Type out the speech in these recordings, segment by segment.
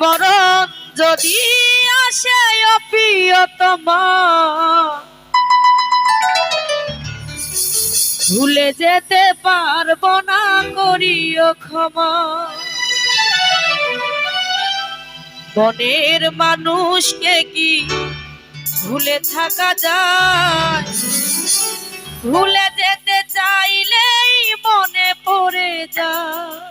মরণ যদি আসে ভুলে যেতে পারব না, করিও ক্ষমা। মনের মানুষকে কি ভুলে থাকা যায়? ভুলে যেতে চাইলেই মনে পড়ে যায়।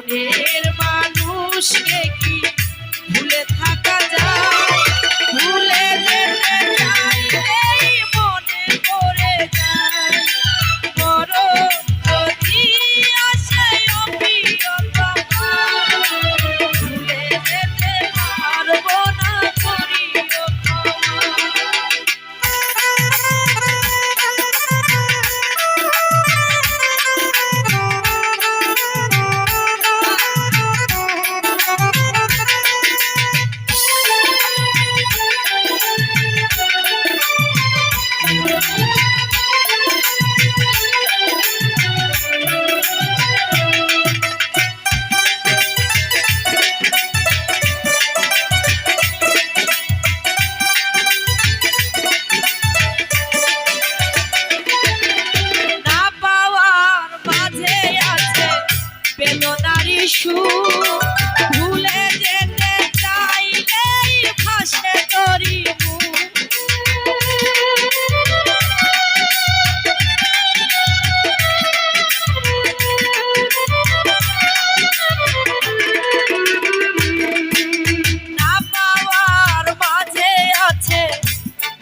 মনের মানুষ কে সুখ ভুলে যেতে চাইলেই ভাসে তরি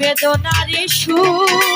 বেদনারী সুখ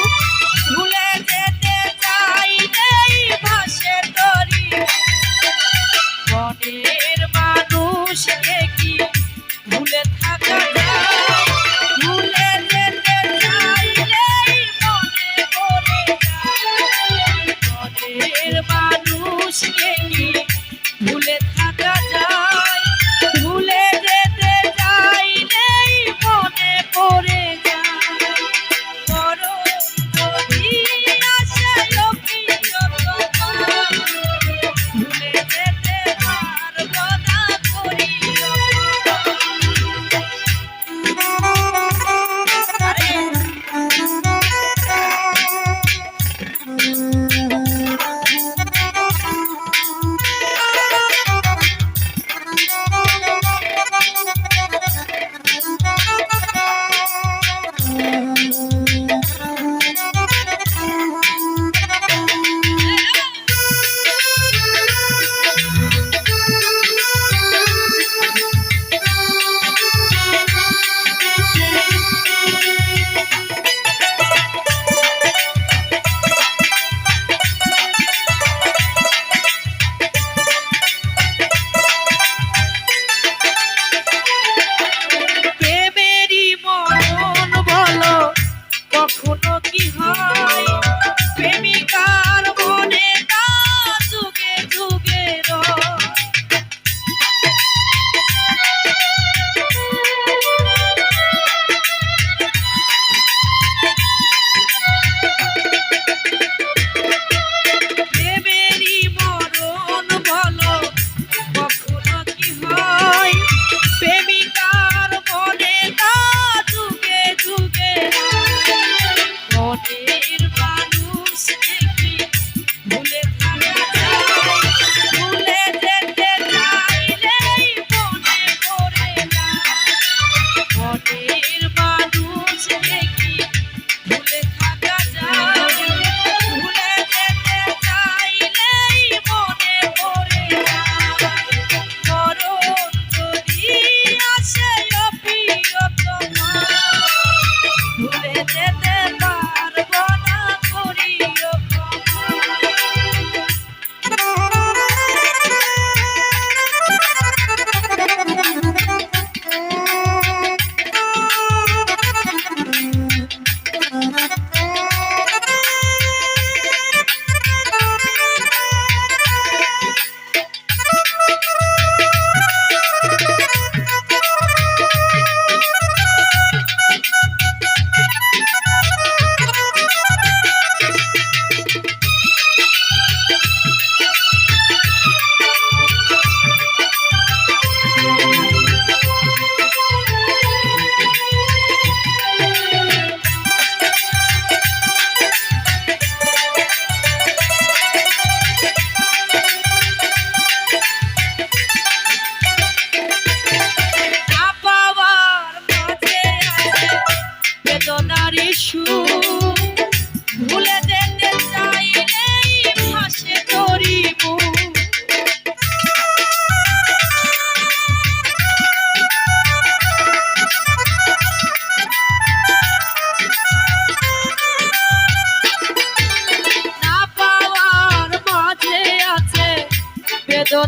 কখনো কি হয়?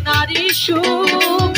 নারী সুখ।